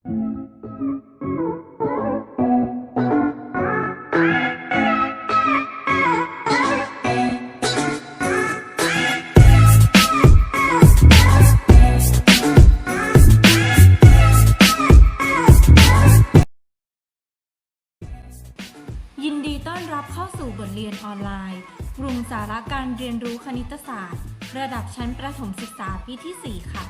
ยินดีต้อนรับเข้าสู่บทเรียนออนไลน์ กลุ่มสาระการเรียนรู้คณิตศาสตร์ ระดับชั้นประถมศึกษาปีที่ 4 ค่ะ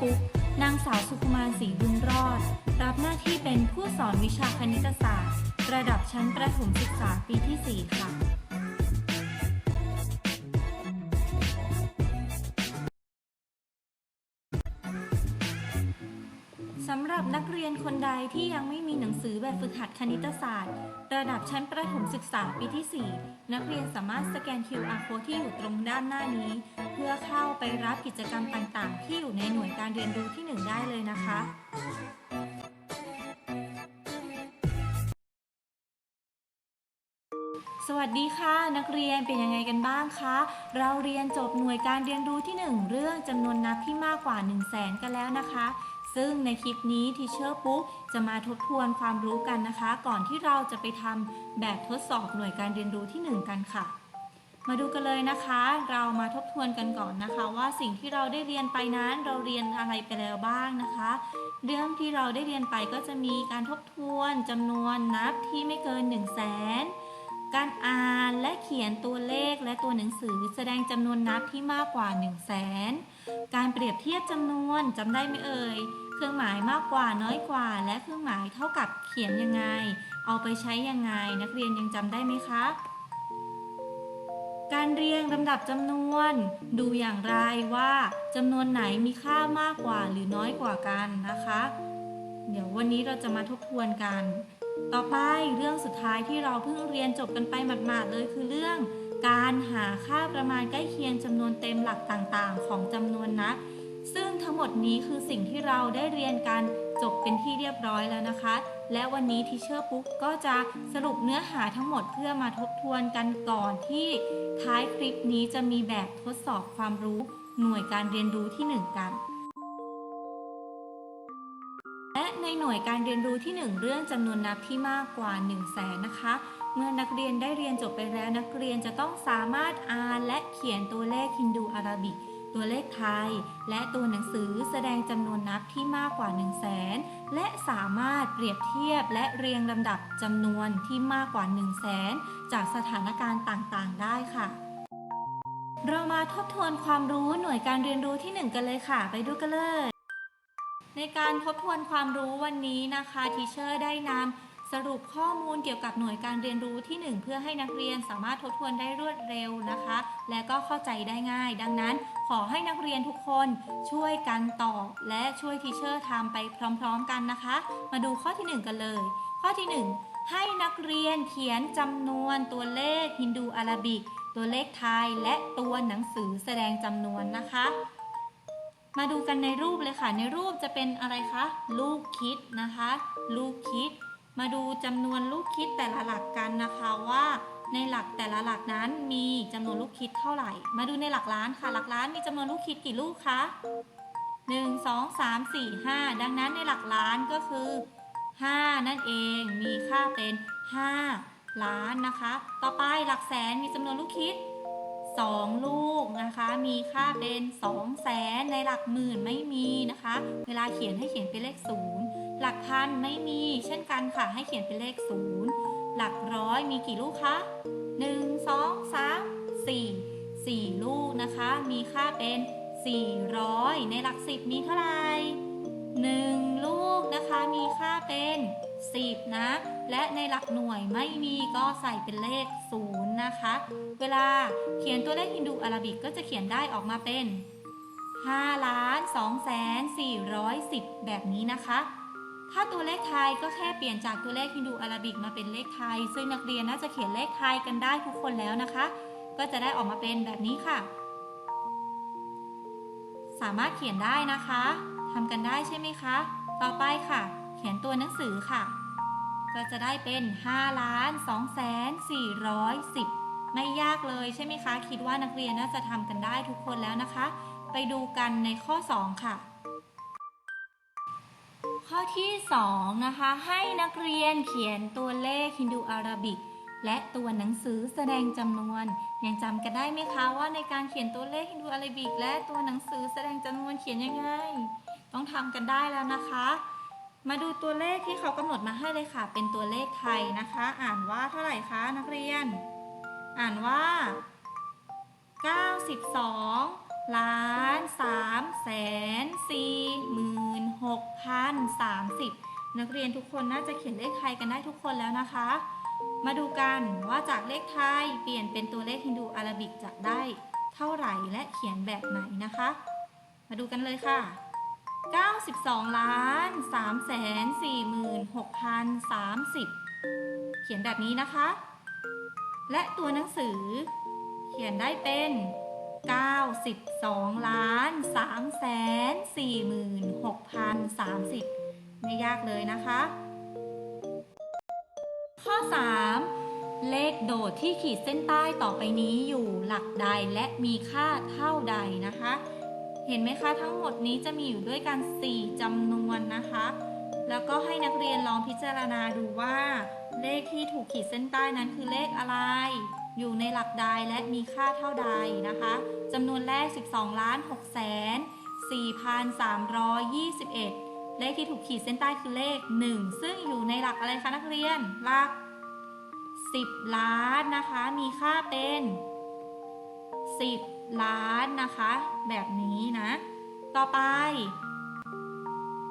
ปุ๊ก นางสาวสุขุมารศรีบุญรอด รับหน้าที่เป็นผู้สอนวิชาคณิตศาสตร์ ระดับชั้นประถมศึกษาปีที่ 4 ค่ะ รียนคนใดที่ยังไม่มีหนังสือแบบฝึกหัดคณิตศาสตร์ ระดับชั้นประถมศึกษาปีที่ 4 นักเรียนสามารถสแกน QR code ที่อยู่ตรงด้านหน้านี้ เพื่อเข้าไปรับกิจกรรมต่างๆ ที่อยู่ในหน่วยการเรียนรู้ที่ 1 ได้เลยนะคะสวัสดีค่ะนักเรียนเป็นยังไงกันบ้างคะ เราเรียนจบหน่วยการเรียนรู้ที่ 1 เรื่องจำนวนนับที่มากกว่า 1 0 0 0 0แสนกันแล้วนะคะ ซึ่งในคลิปนี้ทีเชอร์ปุ๊กจะมาทบทวนความรู้กันนะคะ ก่อนที่เราจะไปทำแบบทดสอบหน่วยการเรียนรู้ที่ 1 กันค่ะ มาดูกันเลยนะคะ เรามาทบทวนกันก่อนนะคะ ว่าสิ่งที่เราได้เรียนไปนั้นเราเรียนอะไรไปแล้วบ้างนะคะ เรื่องที่เราได้เรียนไปก็จะมีการทบทวนจำนวนนับที่ไม่เกิน 1 0 0 0 0แสนการอ่านและเขียนตัวเลขและตัวหนังสือแสดงจำนวนนับที่มากกว่า 1 0 0 0 0แสน การเปรียบเทียบจำนวนจำได้ไหมเอ่ย เครื่องหมายมากกว่าน้อยกว่า และเครื่องหมายเท่ากับเขียนยังไง เอาไปใช้ยังไง นักเรียนยังจำได้ไหมคะการเรียงลำดับจำนวน ดูอย่างไรว่าจำนวนไหนมีค่ามากกว่าหรือน้อยกว่ากันนะคะ เดี๋ยววันนี้เราจะมาทบทวนกัน ต่อไปเรื่องสุดท้ายที่เราเพิ่งเรียนจบกันไปหมาดๆเลยคือเรื่อง การหาค่าประมาณใกล้เคียงจำนวนเต็มหลักต่างๆ ของจำนวนนับ ซึ่งทั้งหมดนี้คือสิ่งที่เราได้เรียนกันจบเป็นที่เรียบร้อยแล้วนะคะ และวันนี้ทีเชอร์ปุ๊กก็จะสรุปเนื้อหาทั้งหมดเพื่อมาทบทวนกันก่อนที่ท้ายคลิปนี้จะมีแบบทดสอบความรู้หน่วยการเรียนรู้ที่ 1 กัน และในหน่วยการเรียนรู้ที่ 1 เรื่องจำนวนนับที่มากกว่า 1 0 0 0 0แสนนะคะ เมื่อนักเรียนได้เรียนจบไปแล้วนักเรียนจะต้องสามารถอ่านและเขียนตัวเลขฮินดูอาราบิก ตัวเลขไทย และตัวหนังสือแสดงจำนวนนับที่มากกว่า 1 0 0 0 0แสนและสามารถเปรียบเทียบและเรียงลำดับจำนวนที่มากกว่า 1 0 0 0 0แสนจากสถานการณ์ต่างๆ ได้ค่ะ เรามาทบทวนความรู้หน่วยการเรียนรู้ที่ 1 กันเลยค่ะ ไปดูกันเลย ในการทบทวนความรู้วันนี้นะคะทีเชอร์ได้นำ สรุปข้อมูลเกี่ยวกับหน่วยการเรียนรู้ที่ 1 เพื่อให้นักเรียนสามารถทบทวนได้รวดเร็วนะคะ และก็เข้าใจได้ง่าย ดังนั้นขอให้นักเรียนทุกคนช่วยกันตอบ และช่วยทีเชอร์ทำไปพร้อมๆกันนะคะ มาดูข้อที่ 1 กันเลย ข้อที่ 1 ให้นักเรียนเขียนจำนวนตัวเลขฮินดูอาราบิก ตัวเลขไทยและตัวหนังสือแสดงจำนวนนะคะมาดูกันในรูปเลยค่ะ ในรูปจะเป็นอะไรคะ ลูกคิดนะคะ ลูกคิด มาดูจำนวนลูกคิดแต่ละหลักกันนะคะว่าในหลักแต่ละหลักนั้นมีจำนวนลูกคิดเท่าไหร่ มาดูในหลักล้านค่ะ หลักล้านมีจำนวนลูกคิดกี่ลูกคะ1 2 3 4 5 ดังนั้นในหลักล้านก็คือ 5 นั่นเองมีค่าเป็น 5 ล้านนะคะ ต่อไปหลักแสนมีจำนวนลูกคิด 2 ลูกนะคะ มีค่าเป็น 2 แสนในหลักหมื่นไม่มีนะคะ เวลาเขียนให้เขียนเป็นเลข 0 หลักพันไม่มีเช่นกันค่ะ ให้เขียนเป็นเลข 0 หลักร้อยมีกี่ลูกคะ1 2 3 4 4 ลูกนะคะ มีค่าเป็น 400 ในหลัก 10 มีเท่าไหร่ 1 ลูกนะคะ มีค่าเป็น 10 นะ และในหลักหน่วยไม่มีก็ใส่เป็นเลข 0 นะคะ เวลาเขียนตัวเลขฮินดูอาราบิกก็จะเขียนได้ออกมาเป็น5ล้าน2แสน410 แบบนี้นะคะ ถ้าตัวเลขไทยก็แค่เปลี่ยนจากตัวเลขฮินดูอาราบิกมาเป็นเลขไทย ซึ่งนักเรียนน่าจะเขียนเลขไทยกันได้ทุกคนแล้วนะคะ ก็จะได้ออกมาเป็นแบบนี้ค่ะ สามารถเขียนได้นะคะทำกันได้ใช่ไหมคะ ต่อไปค่ะ เขียนตัวหนังสือค่ะ ก็จะได้เป็น5ล้าน2แสน410 ไม่ยากเลยใช่ไหมคะ คิดว่านักเรียนน่าจะทำกันได้ทุกคนแล้วนะคะ ไปดูกันในข้อ 2 ค่ะ ข้อที่ 2 นะคะ ให้นักเรียนเขียนตัวเลขฮินดูอาราบิก และตัวหนังสือแสดงจำนวน ยังจำกันได้ไหมคะว่าในการเขียนตัวเลขฮินดูอาราบิก และตัวหนังสือแสดงจำนวนเขียนยังไง ต้องทำกันได้แล้วนะคะ มาดูตัวเลขที่เขากำหนดมาให้เลยค่ะ เป็นตัวเลขไทยนะคะ อ่านว่าเท่าไหร่คะนักเรียน อ่านว่า 92 ล้าน3แสน4หมื่น6พัน30นักเรียนทุกคนน่าจะเขียนเลขไทยกันได้ทุกคนแล้วนะคะ มาดูกันว่าจากเลขไทยเปลี่ยนเป็นตัวเลขฮินดูอาราบิกจะได้เท่าไหร่และเขียนแบบไหนนะคะ มาดูกันเลยค่ะ 92ล้าน3แสน4หมื่น6พัน30 เขียนแบบนี้นะคะ และตัวหนังสือเขียนได้เป็น 92ล้าน3แสน4หมื่น6พัน30 ไม่ยากเลยนะคะ ข้อ 3 เลขโดดที่ขีดเส้นใต้ต่อไปนี้อยู่หลักใดและมีค่าเท่าใดนะคะ เห็นไหมคะทั้งหมดนี้จะมีอยู่ด้วยกัน 4จำนวนนะคะ แล้วก็ให้นักเรียนลองพิจารณาดูว่า เลขที่ถูกขีดเส้นใต้นั้นคือเลขอะไร อยู่ในหลักใดและมีค่าเท่าใดนะคะจำนวนแรก 12ล้าน6แสน4,321 เลขที่ถูกขีดเส้นใต้คือเลข 1 ซึ่งอยู่ในหลักอะไรคะนักเรียน หลัก 10 ล้านนะคะ มีค่าเป็น 10 ล้านนะคะ แบบนี้นะ ต่อไป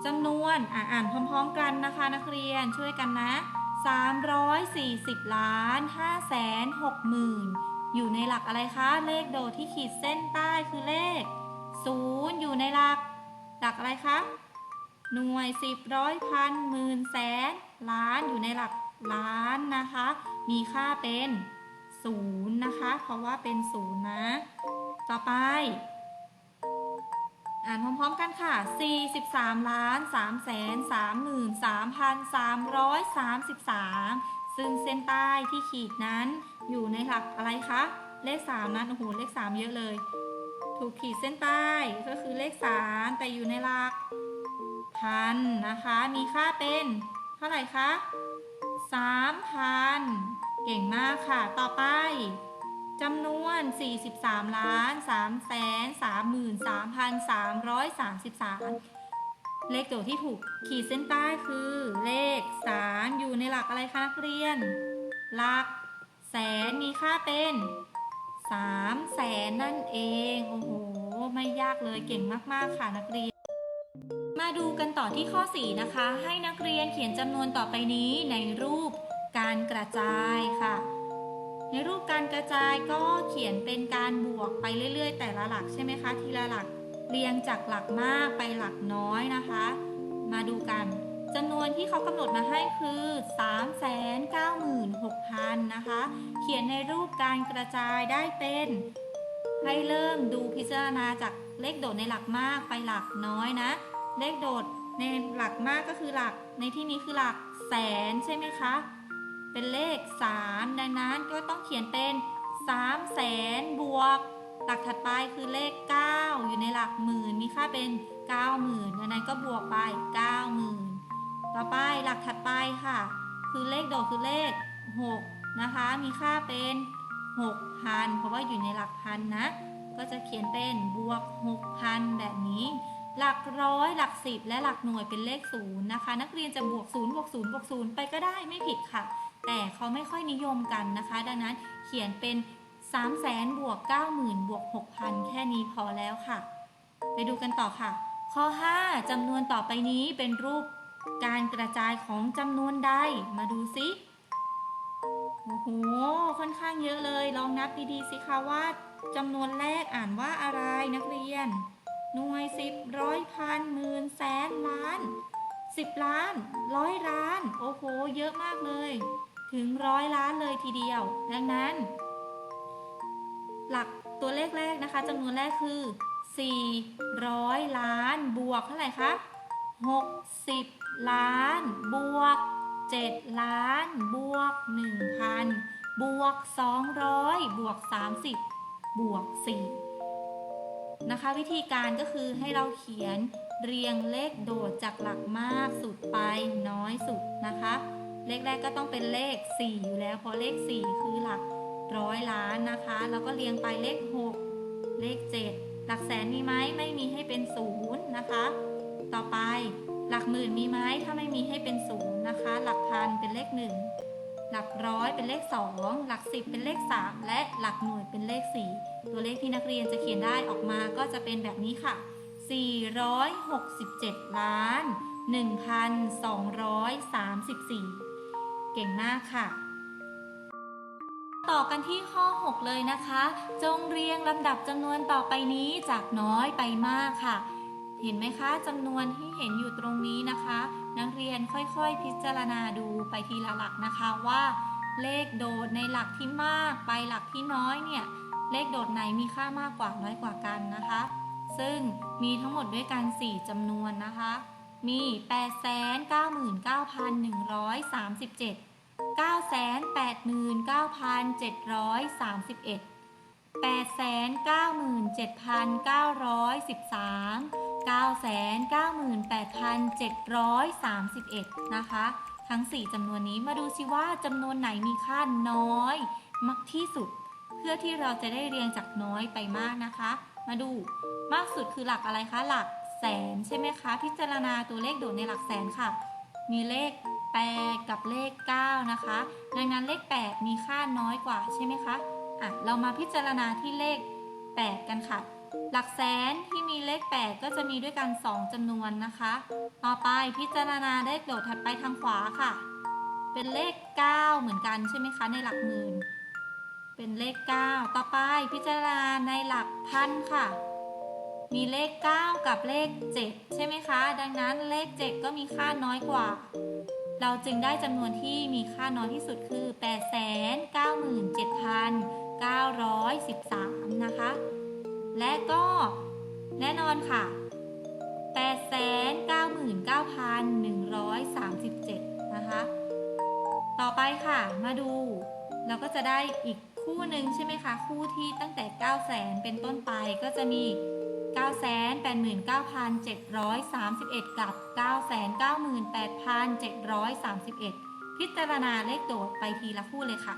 จำนวนอะอ่านพร้อม ๆ กันนะคะ นักเรียนช่วยกันนะ 340 ล้าน5แสน6หมื่นอยู่ในหลักอะไรคะ เลขโดดที่ขีดเส้นใต้คือเลข 0 อยู่ในหลัก หลักอะไรคะ หน่วยสิบร้อยพันหมื่นแสนล้านอยู่ในหลักล้านนะคะ มีค่าเป็นศูนย์นะคะ เพราะว่าเป็นศูนย์นะ ต่อไป อ่านพร้อมๆกันค่ะ 43ล้าน3แสน3หมื่น3พัน333 ซึ่งเส้นใต้ที่ขีดนั้นอยู่ในหลักอะไรคะ เลข 3 นั้น โอ้โห เลข 3 เยอะเลย ถูกขีดเส้นใต้ก็คือเลข 3 แต่อยู่ในหลักพันนะคะ มีค่าเป็นเท่าไหร่คะ3,000 เก่งมากค่ะ ต่อไป จำนวน 43ล้าน3แสน33,333 เลขโจทย์ที่ถูกขีดเส้นใต้คือ เลข 3 อยู่ในหลักอะไรคะนักเรียน หลักแสนมีค่าเป็น3แสนนั่นเอง โอ้โห ไม่ยากเลยเก่งมากๆค่ะนักเรียน มาดูกันต่อที่ข้อ 4 นะคะ ให้นักเรียนเขียนจำนวนต่อไปนี้ในรูปการกระจายค่ะ ในรูปการกระจายก็เขียนเป็นการบวกไปเรื่อย ๆ แต่ละหลักใช่ไหมคะ ทีละหลักเรียงจากหลักมากไปหลักน้อยนะคะ มาดูกันจำนวนที่เขากำหนดมาให้คือ 396,000 นะคะ เขียนในรูปการกระจายได้เป็น ให้เริ่มดูพิจารณาจากเลขโดดในหลักมากไปหลักน้อยนะ เลขโดดในหลักมากก็คือหลักในที่นี้คือหลักแสนใช่ไหมคะ เป็นเลข 3 ดังนั้นก็ต้องเขียนเป็น3แสนบวก หลักถัดไปคือเลข 9 อยู่ในหลักหมื่นมีค่าเป็น 90,000ดังนั้นก็บวกไป 90,000 ต่อไปหลักถัดไปค่ะ คือเลขโดดคือเลข 6 นะคะ มีค่าเป็น 6,000 เพราะว่าอยู่ในหลักพันนะ ก็จะเขียนเป็นบวก 6,000 แบบนี้หลักร้อยหลักสิบและหลักหน่วยเป็นเลขศูนย์นะคะ นักเรียนจะบวกศูนย์บวกศูนย์บวกศูนย์ไปก็ได้ไม่ผิดค่ะ แต่เขาไม่ค่อยนิยมกันนะคะ ดังนั้นเขียนเป็น 3 0 0แสนบวก90,000บวก6,000 แค่นี้พอแล้วค่ะ ไปดูกันต่อค่ะ ข้อ 5จำนวนต่อไปนี้เป็นรูปการกระจายของจำนวนใด มาดูซิโอ้โห ค่อนข้างเยอะเลย ลองนับดีๆสิคะว่าจำนวนแรกอ่านว่าอะไรนักเรียน หน่วยสิบร้อยพันหมื่นแสนล้านสิบล้าน ร้อยล้าน โอ้โห เยอะมากเลย ถึงร้อยล้านเลยทีเดียว ดังนั้น หลักตัวเลขแรกนะคะจำนวนแรกคือ 400 ล้านบวกเท่าไหร่คะ60 ล้านบวก 7 ล้านบวก 1,000 บวก 200 บวก 30 บวก 4 นะคะ วิธีการก็คือให้เราเขียนเรียงเลขโดดจากหลักมากสุดไปน้อยสุดนะคะ เลขแรกก็ต้องเป็นเลข 4 อยู่แล้วเพราะเลข 4 คือหลักร้อยล้านนะคะ แล้วก็เรียงไปเลข 6 เลข 7 หลักแสนมีไหมไม่มีให้เป็นศูนย์นะคะ ต่อไปหลักหมื่นมีไหมถ้าไม่มีให้เป็นศูนย์นะคะ หลักพันเป็นเลข 1 หลักร้อยเป็นเลข 2 หลัก 10 เป็นเลข 3 และหลักหน่วยเป็นเลข 4 ตัวเลขที่นักเรียนจะเขียนได้ออกมาก็จะเป็นแบบนี้ค่ะ 467 ล้าน 1,234 เก่งมากค่ะ ต่อกันที่ข้อ 6 เลยนะคะ จงเรียงลำดับจำนวนต่อไปนี้จากน้อยไปมากค่ะ เห็นไหมคะจำนวนที่เห็นอยู่ตรงนี้นะคะ นักเรียนค่อยๆ พิจารณาดูไปทีละหลักนะคะว่า เลขโดดในหลักที่มากไปหลักที่น้อยเนี่ยเลขโดดไหนมีค่ามากกว่าน้อยกว่ากันนะคะ ซึ่งมีทั้งหมดด้วยกัน 4จำนวนนะคะ มี 899,137 989,731 897,913 998,731 นะคะ ทั้ง 4จำนวนนี้มาดูซิว่าจำนวนไหนมีค่าน้อยมากที่สุด เพื่อที่เราจะได้เรียงจากน้อยไปมากนะคะ มาดูมากสุดคือหลักอะไรคะหลัก แสนใช่ไหมคะ พิจารณาตัวเลขโดดในหลักแสนค่ะ มีเลข 8 กับเลข 9 นะคะ ดังนั้นเลข 8 มีค่าน้อยกว่าใช่ไหมคะอะเรามาพิจารณาที่เลข 8 กันค่ะ หลักแสนที่มีเลข 8 ก็จะมีด้วยกัน 2จำนวนนะคะ ต่อไปพิจารณาเลขโดดถัดไปทางขวาค่ะ เป็นเลข 9 เหมือนกันใช่ไหมคะในหลักหมื่น เป็นเลข 9 ต่อไปพิจารณาในหลักพันค่ะ มีเลข 9 กับเลข 7 ใช่ไหมคะ ดังนั้นเลข 7 ก็มีค่าน้อยกว่า เราจึงได้จำนวนที่มีค่าน้อยที่สุดคือ 897,913 นะคะ และก็แน่นอนค่ะ 899,137 นะคะ ต่อไปค่ะ มาดู เราก็จะได้อีกคู่หนึ่งใช่ไหมคะ คู่ที่ตั้งแต่ 9 0 0 0 0เป็นต้นไปก็จะมี 989,731 กับ 998,731 พิจารณาเลขโดดไปทีละคู่เลยค่ะ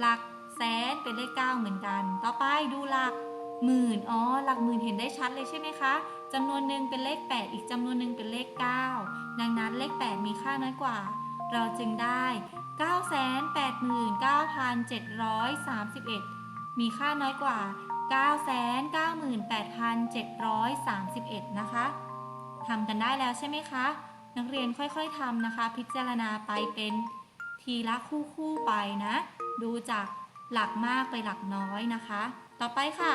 หลักแสนเป็นเลข 9 เหมือนกัน ต่อไปดูหลักหมื่น อ๋อ หลักหมื่นเห็นได้ชัดเลยใช่ไหมคะจำนวนหนึ่งเป็นเลข 8 อีกจำนวนหนึ่งเป็นเลข 9 ดังนั้นเลข 8 มีค่าน้อยกว่า เราจึงได้ 989,731 มีค่าน้อยกว่า 998,731 นะคะทำกันได้แล้วใช่ไหมคะ นักเรียนค่อยๆทำนะคะ พิจารณาไปเป็นทีละคู่ๆไปนะ ดูจากหลักมากไปหลักน้อยนะคะ ต่อไปค่ะ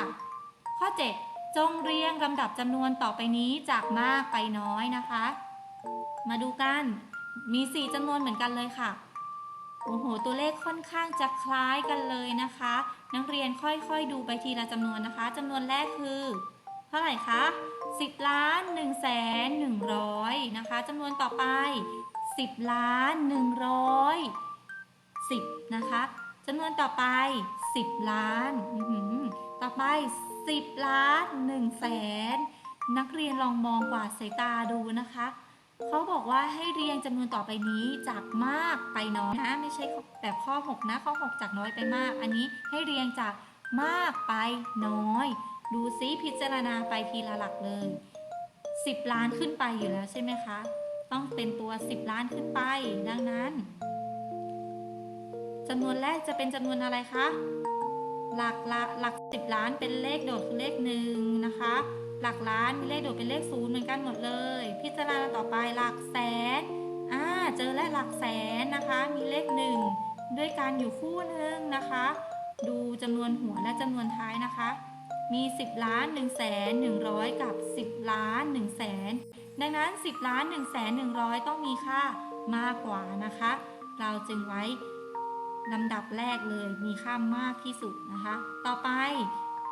ข้อ 7 จงเรียงลำดับจำนวนต่อไปนี้จากมากไปน้อยนะคะ มาดูกัน มี 4จำนวนเหมือนกันเลยค่ะ โอ้โห ตัวเลขค่อนข้างจะคล้ายกันเลยนะคะ นักเรียนค่อยๆดูไปทีละจำนวนนะคะจำนวนแรกคือ เท่าไหร่คะ10ล้าน1แสน100นะคะจำนวนต่อไป 10ล้าน100 10นะคะจำนวนต่อไป 10 ล้าน ต่อไป 10 ล้าน1แสนนักเรียนลองมองกวาดสายตาดูนะคะ เขาบอกว่าให้เรียงจำนวนต่อไปนี้จากมากไปน้อยนะ ไม่ใช่แบบข้อ 6 นะข้อ 6 จากน้อยไปมาก อันนี้ให้เรียงจากมากไปน้อย ดูซิพิจารณาไปทีละหลักเลย 10 ล้านขึ้นไปอยู่แล้วใช่ไหมคะ ต้องเป็นตัว 10 ล้านขึ้นไป ดังนั้นจำนวนแรกจะเป็นจำนวนอะไรคะหลักละหลัก 10 ล้านเป็นเลขโดดคือเลขหนึ่งนะคะ หลักล้านมีเลขโดดเป็นเลขศูนย์เหมือนกันหมดเลย พิจารณาต่อไปหลักแสนอ่าเจอและหลักแสนนะคะ มีเลขหนึ่งด้วยกันอยู่คู่หนึ่งนะคะ ดูจำนวนหัวและจำนวนท้ายนะคะ มี 10 ล้าน1แสน100กับ 10 ล้าน1แสนดังนั้น 10 ล้าน1แสน100ต้องมีค่ามากกว่านะคะ เราจึงไว้ลำดับแรกเลยมีค่ามากที่สุดนะคะ ต่อไป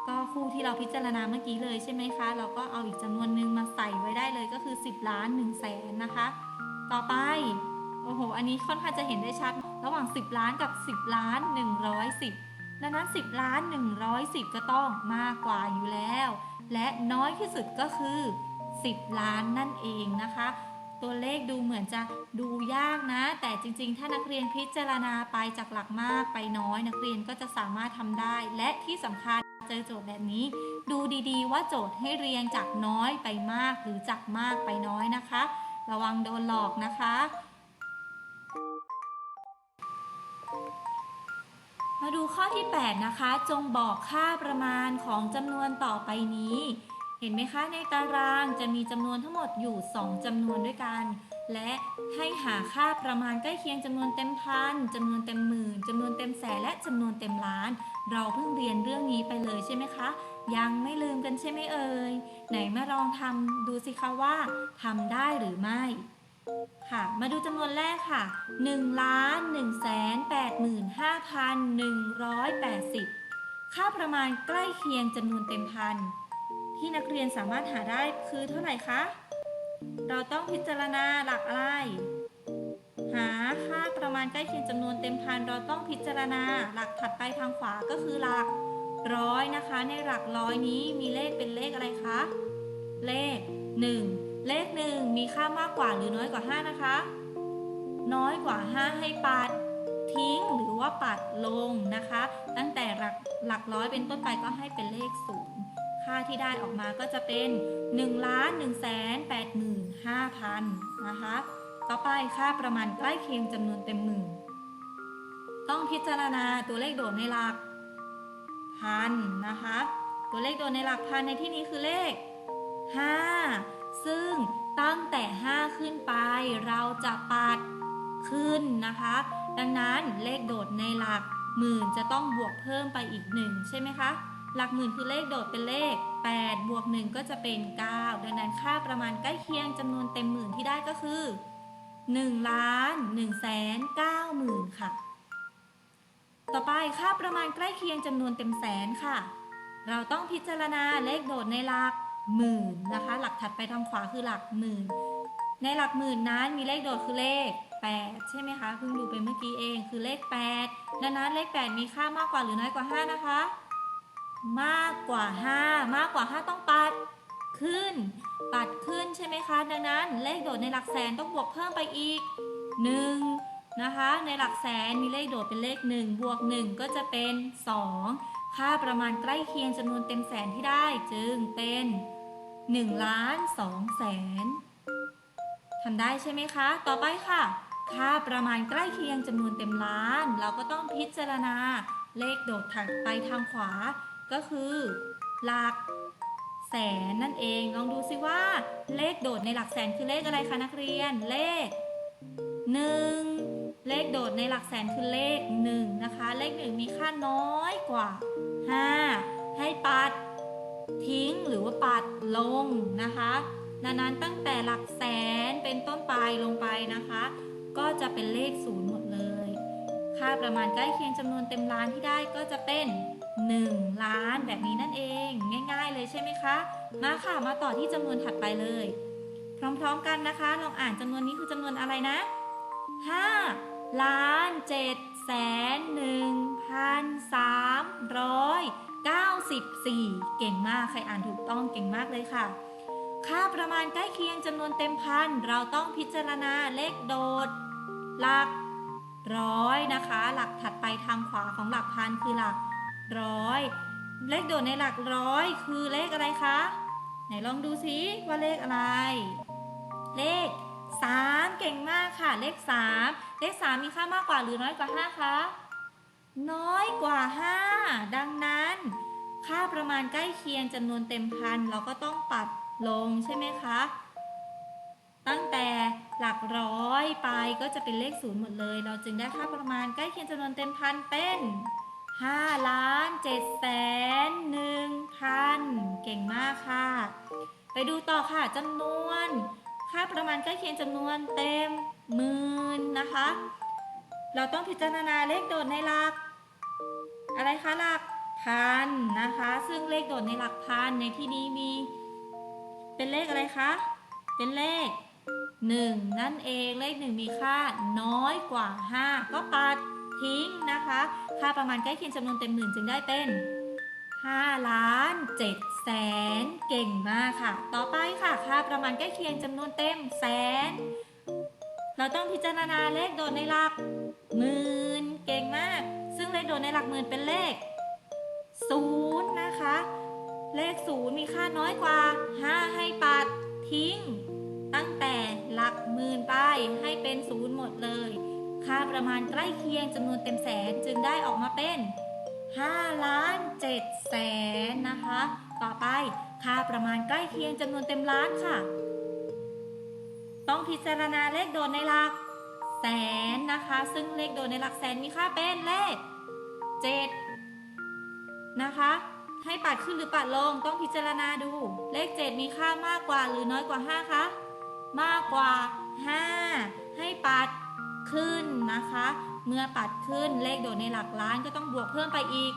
ก็คู่ที่เราพิจารณาเมื่อกี้เลยใช่ไหมคะ เราก็เอาอีกจำนวนหนึ่งมาใส่ไว้ได้เลยก็คือ 10 ล้าน1แสนนะคะ ต่อไป โอ้โห อันนี้ค่อนข้างจะเห็นได้ชัด ระหว่าง 10 ล้านกับ 10 ล้าน 110 ดังนั้น 10 ล้าน 110 ก็ต้องมากกว่าอยู่แล้ว และน้อยที่สุดก็คือ 10 ล้านนั่นเองนะคะ ตัวเลขดูเหมือนจะดูยากนะ แต่จริง ๆ ถ้านักเรียนพิจารณาไปจากหลักมากไปน้อย นักเรียนก็จะสามารถทำได้ และที่สำคัญ เจอโจทย์แบบนี้ ดูดีๆ ว่าโจทย์ให้เรียงจากน้อยไปมากหรือจากมากไปน้อยนะคะ ระวังโดนหลอกนะคะ มาดูข้อที่ 8 นะคะ จงบอกค่าประมาณของจำนวนต่อไปนี้ เห็นไหมคะในตารางจะมีจำนวนทั้งหมดอยู่ 2จำนวนด้วยกัน และให้หาค่าประมาณใกล้เคียงจำนวนเต็มพันจำนวนเต็มหมื่นจำนวนเต็มแสนและจำนวนเต็มล้าน เราเพิ่งเรียนเรื่องนี้ไปเลยใช่ไหมคะ ยังไม่ลืมกันใช่ไหมเอ่ยไหนมาลองทำดูสิคะว่าทำได้หรือไม่ค่ะมาดูจำนวนแรกค่ะ1ล้าน1แสน85,180 ค่าประมาณใกล้เคียงจำนวนเต็มพันที่นักเรียนสามารถหาได้คือเท่าไหร่คะ เราต้องพิจารณาหลักอะไร หาค่าประมาณใกล้เคียงจำนวนเต็มพันเราต้องพิจารณาหลักถัดไปทางขวาก็คือหลักร้อยนะคะ ในหลักร้อยนี้มีเลขเป็นเลขอะไรคะ เลข 1 เลข 1 มีค่ามากกว่าหรือน้อยกว่า 5 นะคะ น้อยกว่า 5 ให้ปัดทิ้งหรือว่าปัดลงนะคะ ตั้งแต่หลักหลักร้อยเป็นต้นไปก็ให้เป็นเลข0 ค่าที่ได้ออกมาก็จะเป็น1ล้าน1แสน85,000 นะคะ ต่อไปค่าประมาณใกล้เคียงจำนวนเต็มหมื่น ต้องพิจารณาตัวเลขโดดในหลักพันนะคะ ตัวเลขโดดในหลักพันในที่นี้คือเลข 5 ซึ่งตั้งแต่ 5 ขึ้นไปเราจะปัดขึ้นนะคะ ดังนั้นเลขโดดในหลักหมื่นจะต้องบวกเพิ่มไปอีก1ใช่ไหมคะ หลักหมื่นคือเลขโดดเป็นเลข 8 บวก 1 ก็จะเป็น 9 ดังนั้นค่าประมาณใกล้เคียงจำนวนเต็มหมื่นที่ได้ก็คือ1ล้าน1แสน9หมื่นค่ะ ต่อไปค่าประมาณใกล้เคียงจำนวนเต็มแสนค่ะ เราต้องพิจารณาเลขโดดในหลักหมื่นนะคะ หลักถัดไปทางขวาคือหลักหมื่น ในหลักหมื่นนั้นมีเลขโดดคือเลข 8 ใช่ไหมคะเพิ่งดูไปเมื่อกี้เองคือเลข 8 ดังนั้นเลข 8 มีค่ามากกว่าหรือน้อยกว่า 5 นะคะ มากกว่า 5 มากกว่า 5 ต้องปัดขึ้น ปัดขึ้นใช่ไหมคะ ดังนั้นเลขโดดในหลักแสนต้องบวกเพิ่มไปอีก 1 นะคะ ในหลักแสนมีเลขโดดเป็นเลข 1 บวก 1 ก็จะเป็น 2 ค่าประมาณใกล้เคียงจำนวนเต็มแสนที่ได้จึงเป็น1ล้าน2แสนทำได้ใช่ไหมคะ ต่อไปค่ะ ค่าประมาณใกล้เคียงจำนวนเต็มล้าน เราก็ต้องพิจารณาเลขโดดถัดไปทางขวา ก็คือหลักแสนนั่นเอง ลองดูซิว่า เลขโดดในหลักแสนคือเลขอะไรคะนักเรียน เลข 1 เลขโดดในหลักแสนคือเลข1นะคะ เลข 1 มีค่าน้อยกว่า 5 ให้ปัดทิ้งหรือว่าปัดลงนะคะดังนั้นตั้งแต่หลักแสนเป็นต้นไปลงไปนะคะ ก็จะเป็นเลขศูนย์หมด ค่าประมาณใกล้เคียงจำนวนเต็มล้านที่ได้ก็จะเป็น 1 ล้านแบบนี้นั่นเอง ง่าย ๆ เลยใช่ไหมคะ มาค่ะมาต่อที่จำนวนถัดไปเลย พร้อมๆกันนะคะ ลองอ่านจำนวนนี้คือจำนวนอะไรนะ 5 ล้าน7แสน1พัน394เก่งมากใครอ่านถูกต้องเก่งมากเลยค่ะค่าประมาณใกล้เคียงจำนวนเต็มพัน เราต้องพิจารณาเลขโดด หลัก ร้อยนะคะ หลักถัดไปทางขวาของหลักพันคือหลักร้อย เลขโดดในหลักร้อยคือเลขอะไรคะ ไหนลองดูซิว่าเลขอะไร เลข 3 เก่งมากค่ะ เลข 3 เลข 3 มีค่ามากกว่าหรือน้อยกว่า 5 คะ น้อยกว่า 5 ดังนั้น ค่าประมาณใกล้เคียงจำนวนเต็มพันเราก็ต้องปัดลงใช่ไหมคะ ตั้งแต่หลักร้อยไปก็จะเป็นเลขศูนย์หมดเลย เราจึงได้ค่าประมาณใกล้เคียงจำนวนเต็มพันเป็น5ล้าน7แสน1พันเก่งมากค่ะ ไปดูต่อค่ะจำนวนค่าประมาณใกล้เคียงจำนวนเต็มหมื่นนะคะ เราต้องพิจารณาเลขโดดในหลัก อะไรคะหลักพันนะคะ ซึ่งเลขโดดในหลักพันในที่นี้มี เป็นเลขอะไรคะ เป็นเลข 1 นั่นเองเลข 1 มีค่าน้อยกว่า 5 ก็ปัดทิ้งนะคะ ค่าประมาณใกล้เคียงจำนวนเต็มหมื่นจึงได้เป็น 5 ล้าน7แสนเก่งมากค่ะ ต่อไปค่ะค่าประมาณใกล้เคียงจำนวนเต็มแสน เราต้องพิจารณาเลขโดดในหลักหมื่นเก่งมาก ซึ่งเลขโดดในหลักหมื่นเป็นเลขศูนย์นะคะ เลขศูนย์มีค่าน้อยกว่า 5 ให้ปัดทิ้ง ตั้งแต่หลักหมื่นไปให้เป็นศูนย์หมดเลย ค่าประมาณใกล้เคียงจำนวนเต็มแสนจึงได้ออกมาเป็น5ล้าน7แสนนะคะ ต่อไปค่าประมาณใกล้เคียงจำนวนเต็มล้านค่ะ ต้องพิจารณาเลขโดดในหลักแสนนะคะ ซึ่งเลขโดดในหลักแสนมีค่าเป็นเลข 7 นะคะ ให้ปัดขึ้นหรือปัดลงต้องพิจารณาดู เลข 7 มีค่ามากกว่าหรือน้อยกว่า 5 คะ มากกว่า 5 ให้ปัดขึ้นนะคะ เมื่อปัดขึ้นเลขโดดในหลักล้านก็ต้องบวกเพิ่มไปอีก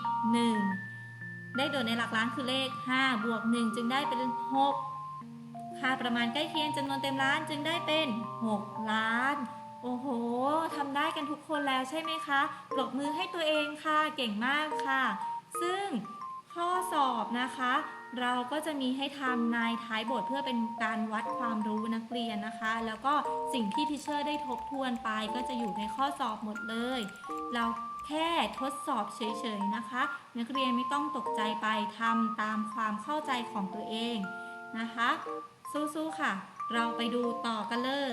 1 เลขโดดในหลักล้านคือเลข 5 บวก 1 จึงได้เป็น 6 ค่าประมาณใกล้เคียงจำนวนเต็มล้านจึงได้เป็น 6 ล้าน โอ้โหทำได้กันทุกคนแล้วใช่ไหมคะปรบมือให้ตัวเองค่ะ เก่งมากค่ะ ซึ่งข้อสอบนะคะ เราก็จะมีให้ทำในท้ายบทเพื่อเป็นการวัดความรู้นักเรียนนะคะ แล้วก็สิ่งที่ทิเชอร์ได้ทบทวนไปก็จะอยู่ในข้อสอบหมดเลย เราแค่ทดสอบเฉยๆนะคะ นักเรียนไม่ต้องตกใจไปทำตามความเข้าใจของตัวเองนะคะ สู้ๆค่ะ เราไปดูต่อกันเลย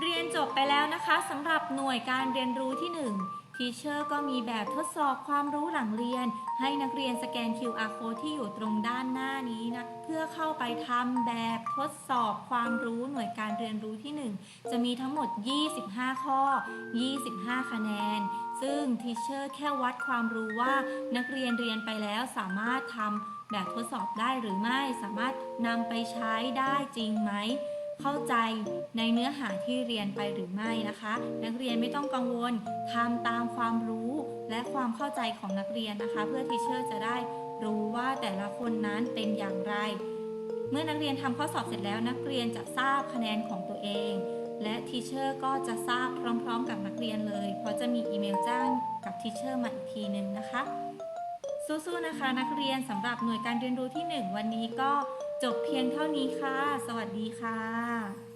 เรียนจบไปแล้วนะคะสำหรับหน่วยการเรียนรู้ที่ 1 ทีเชอร์ก็มีแบบทดสอบความรู้หลังเรียน ให้นักเรียนสแกน QR code ที่อยู่ตรงด้านหน้านี้นะ เพื่อเข้าไปทำแบบทดสอบความรู้หน่วยการเรียนรู้ที่ 1 จะมีทั้งหมด 25 ข้อ 25 คะแนน ซึ่งทีเชอร์แค่วัดความรู้ว่านักเรียนเรียนไปแล้วสามารถทำแบบทดสอบได้หรือไม่ สามารถนำไปใช้ได้จริงไหม เข้าใจในเนื้อหาที่เรียนไปหรือไม่นะคะ นักเรียนไม่ต้องกังวลทำตามความรู้และความเข้าใจของนักเรียนนะคะ เพื่อทีเชอร์จะได้รู้ว่าแต่ละคนนั้นเป็นอย่างไร เมื่อนักเรียนทำข้อสอบเสร็จแล้วนักเรียนจะทราบคะแนนของตัวเอง และทีเชอร์ก็จะทราบพร้อม ๆ กับนักเรียนเลย เพราะจะมีอีเมลแจ้งกับทีเชอร์มาอีกทีหนึ่งนะคะสู้ๆนะคะนักเรียนสำหรับหน่วยการเรียนรู้ที่ 1 วันนี้ก็ จบเพียงเท่านี้ค่ะ สวัสดีค่ะ